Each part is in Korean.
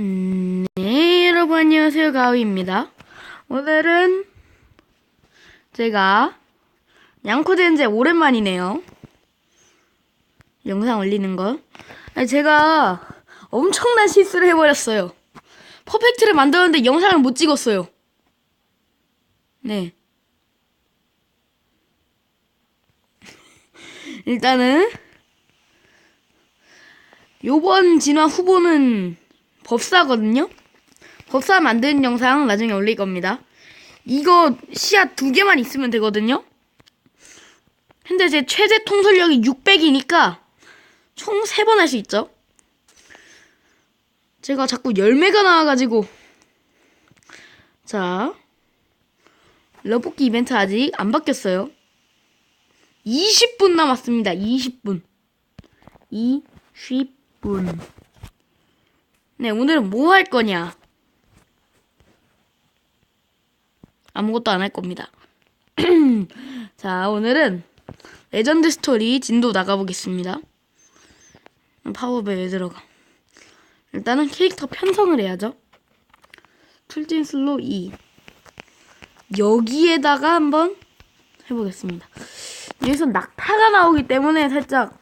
음, 네, 여러분 안녕하세요. 가위입니다. 오늘은 제가 양코젠제 오랜만이네요. 영상 올리는 거. 제가 엄청난 실수를 해버렸어요. 퍼펙트를 만들었는데 영상을 못 찍었어요. 네. 일단은 요번 진화 후보는 법사거든요. 법사 만드는 영상 나중에 올릴 겁니다. 이거 씨앗 두 개만 있으면 되거든요. 현재 제 최대 통솔력이 600이니까 총 세 번 할 수 있죠. 제가 자꾸 열매가 나와가지고 자 러볶이 이벤트 아직 안 바뀌었어요. 20분 남았습니다. 20분. 20분. 네, 오늘은 뭐 할 거냐? 아무것도 안 할 겁니다. 자, 오늘은 레전드 스토리 진도 나가보겠습니다. 파워벨에 들어가. 일단은 캐릭터 편성을 해야죠. 툴진 슬로 2. 여기에다가 한번 해보겠습니다. 여기서 낙타가 나오기 때문에 살짝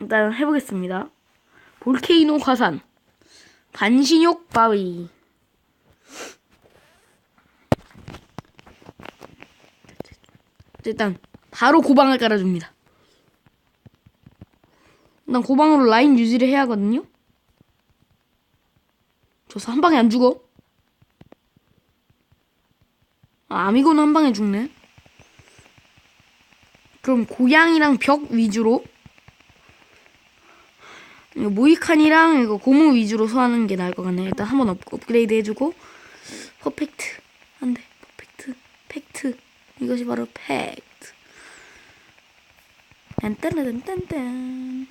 일단 해보겠습니다. 볼케이노 화산 반신욕 바위 일단 바로 고방을 깔아줍니다. 일단 고방으로 라인 유지를 해야 하거든요. 저서 한 방에 안 죽어. 아, 아미고는 한 방에 죽네. 그럼 고양이랑 벽 위주로 이거 모이칸이랑 이거 고무 위주로 소화하는 게 나을 것 같네. 일단 한번 업, 업그레이드 해주고. 퍼펙트. 안돼 퍼펙트. 팩트. 이것이 바로 팩트. 딴딴딴딴딴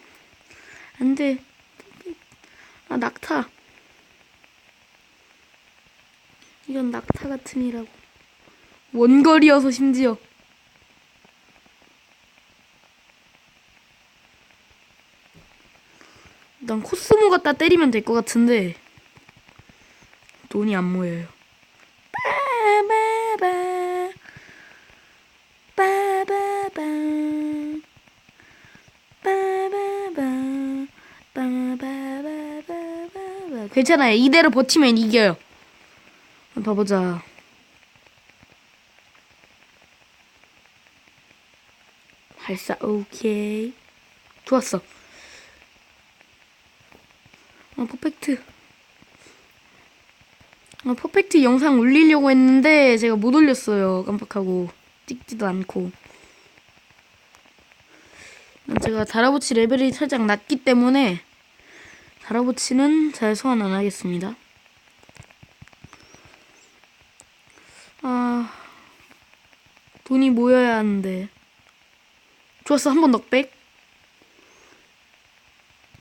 안돼. 아 낙타. 이건 낙타 같으니라고. 원거리여서 심지어 난 코스모 갖다 때리면 될 것 같은데 돈이 안 모여요. 괜찮아요. 이대로 버티면 이겨요. 봐보자. 발사 오케이 좋았어. 아, 퍼펙트. 아, 퍼펙트 영상 올리려고 했는데 제가 못 올렸어요. 깜빡하고 찍지도 않고. 제가 다라보치 레벨이 살짝 낮기 때문에 다라보치는 잘 소환 안 하겠습니다. 아, 돈이 모여야 하는데. 좋았어, 한 번 넉백.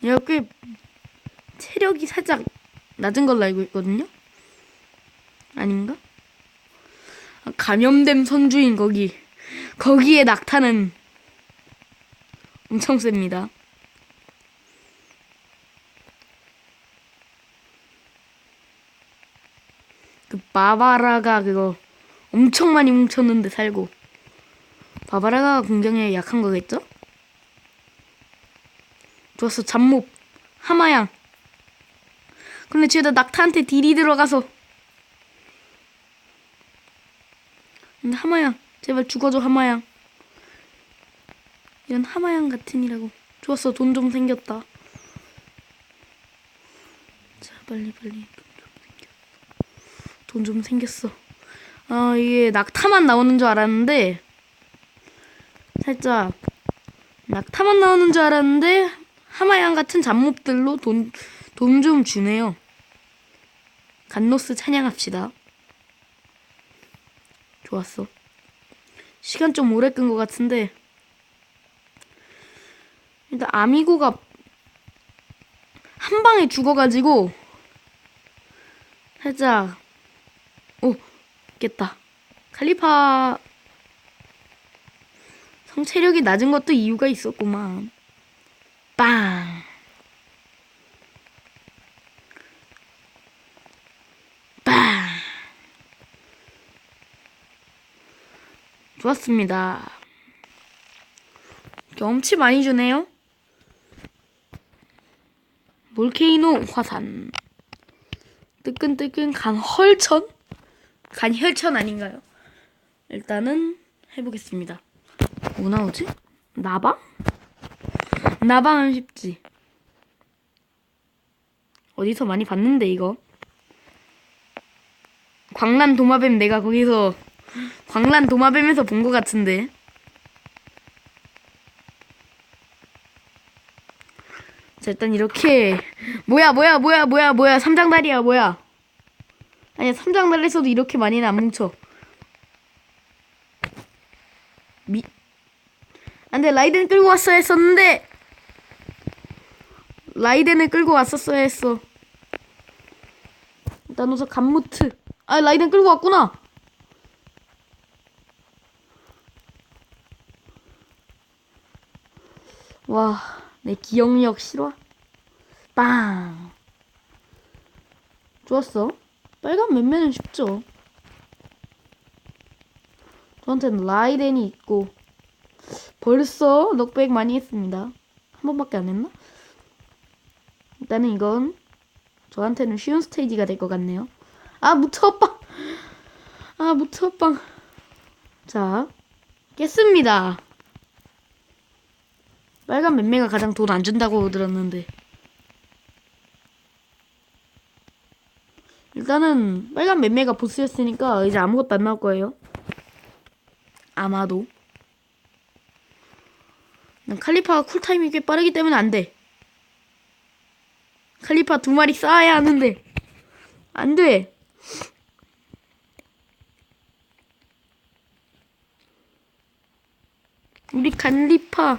야, 꽤 체력이 살짝 낮은 걸로 알고 있거든요? 아닌가? 아, 감염됨 선주인 거기. 거기에 낙타는 엄청 셉니다. 그 바바라가 그거 엄청 많이 뭉쳤는데 살고. 바바라가 공격에 약한 거겠죠? 좋았어, 잡몹. 하마양. 근데 쟤도 낙타한테 딜이 들어가서. 근데 하마양 제발 죽어줘 하마양. 이런 하마양 같으니라고. 좋았어 돈 좀 생겼다. 자 빨리 빨리. 돈 좀 생겼어. 아 이게 낙타만 나오는 줄 알았는데 살짝 낙타만 나오는 줄 알았는데 하마양 같은 잡몹들로 돈 돈 좀 주네요. 간노스 찬양합시다. 좋았어. 시간 좀 오래 끈 것 같은데 일단 아미고가 한 방에 죽어가지고 살짝 오 깼다. 칼리파 성체력이 낮은 것도 이유가 있었구만. 빵 빵! 좋았습니다. 경치 많이 주네요. 몰케이노 화산. 뜨끈뜨끈 간 헐천? 간 혈천 아닌가요? 일단은 해보겠습니다. 뭐 나오지? 나방? 나방은 쉽지. 어디서 많이 봤는데 이거. 광란 도마뱀 내가 거기서 광란 도마뱀에서 본 것 같은데. 자 일단 이렇게. 뭐야 뭐야 뭐야 뭐야 뭐야. 삼장다리야 뭐야. 아니야 삼장다리에서도 이렇게 많이는 안 뭉쳐. 미. 안돼 라이덴 끌고 왔어야 했었는데. 라이덴을 끌고 왔었어야 했어. 일단 우선 감무트 아 라이덴 끌고 왔구나 와, 내 기억력 실화? 빵! 좋았어. 빨간 맨맨은 쉽죠. 저한테는 라이덴이 있고, 벌써 넉백 많이 했습니다. 한 번밖에 안 했나? 일단은 이건 저한테는 쉬운 스테이지가 될 것 같네요. 아, 무트업빵! 아, 무트업빵. 자, 깼습니다. 빨간 맴매가 가장 돈 안 준다고 들었는데. 일단은 빨간 맴매가 보스였으니까 이제 아무것도 안 나올 거예요. 아마도. 난 칼리파가 쿨타임이 꽤 빠르기 때문에 안 돼. 칼리파 두 마리 쌓아야 하는데. 안 돼. 우리 칼리파.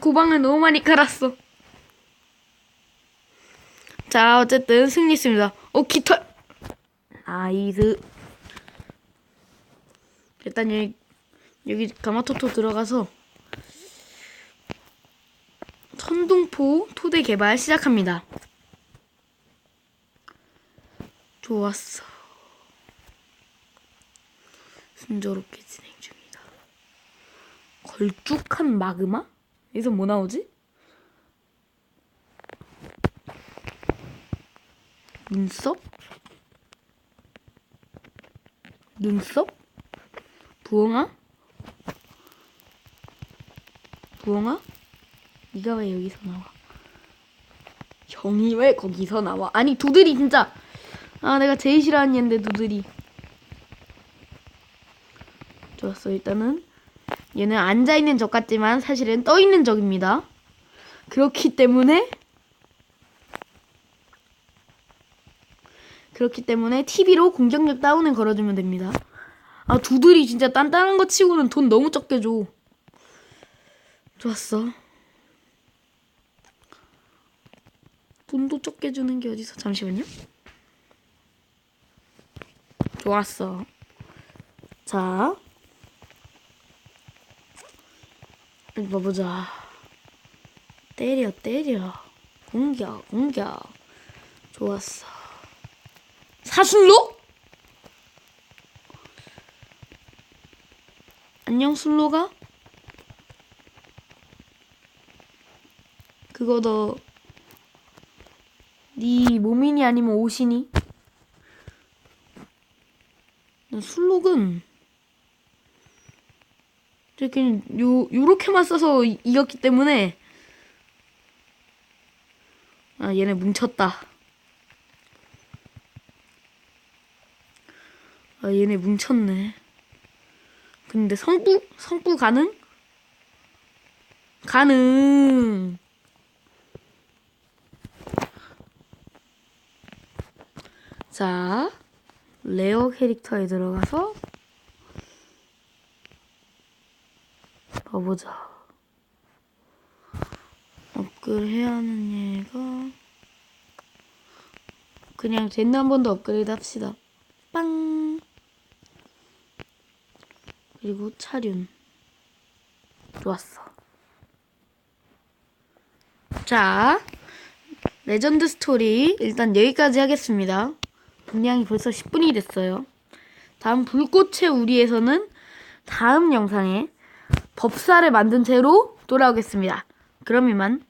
고방을 너무 많이 깔았어. 자, 어쨌든 승리했습니다. 오, 깃털! 나이스. 일단 여기, 여기 가마토토 들어가서 천둥포 토대 개발 시작합니다. 좋았어. 순조롭게 진행 중이다. 걸쭉한 마그마? 여기서 뭐 나오지? 눈썹? 눈썹? 부엉아? 부엉아? 네가 왜 여기서 나와? 형이 왜 거기서 나와? 아니 두들이 진짜 아 내가 제일 싫어하는 얘인데 두들이 좋았어 일단은 얘는 앉아있는 적 같지만 사실은 떠있는 적입니다. 그렇기 때문에 그렇기 때문에 TV로 공격력 다운을 걸어주면 됩니다. 아 두들이 진짜 단단한 거 치고는 돈 너무 적게 줘. 좋았어. 돈도 적게 주는 게 어디서 잠시만요. 좋았어. 자. 이거 보자. 때려, 때려. 공격, 공격. 좋았어. 사슬로? 안녕, 슬로가? 그거 너, 네 몸이니 아니면 옷이니? 술록은 그냥 요 요렇게만 써서 이- 이겼기 때문에 아 얘네 뭉쳤다. 아 얘네 뭉쳤네. 근데 성부 성부 가능? 가능. 자 레어 캐릭터에 들어가서 봐보자. 업글 해야 하는 얘가 그냥 젠한 번 더 업그레이드 합시다. 빵. 그리고 차륜. 좋았어. 자, 레전드 스토리 일단 여기까지 하겠습니다. 분량이 벌써 10분이 됐어요. 다음 불꽃의 우리에서는 다음 영상에 법사를 만든 채로 돌아오겠습니다. 그럼 이만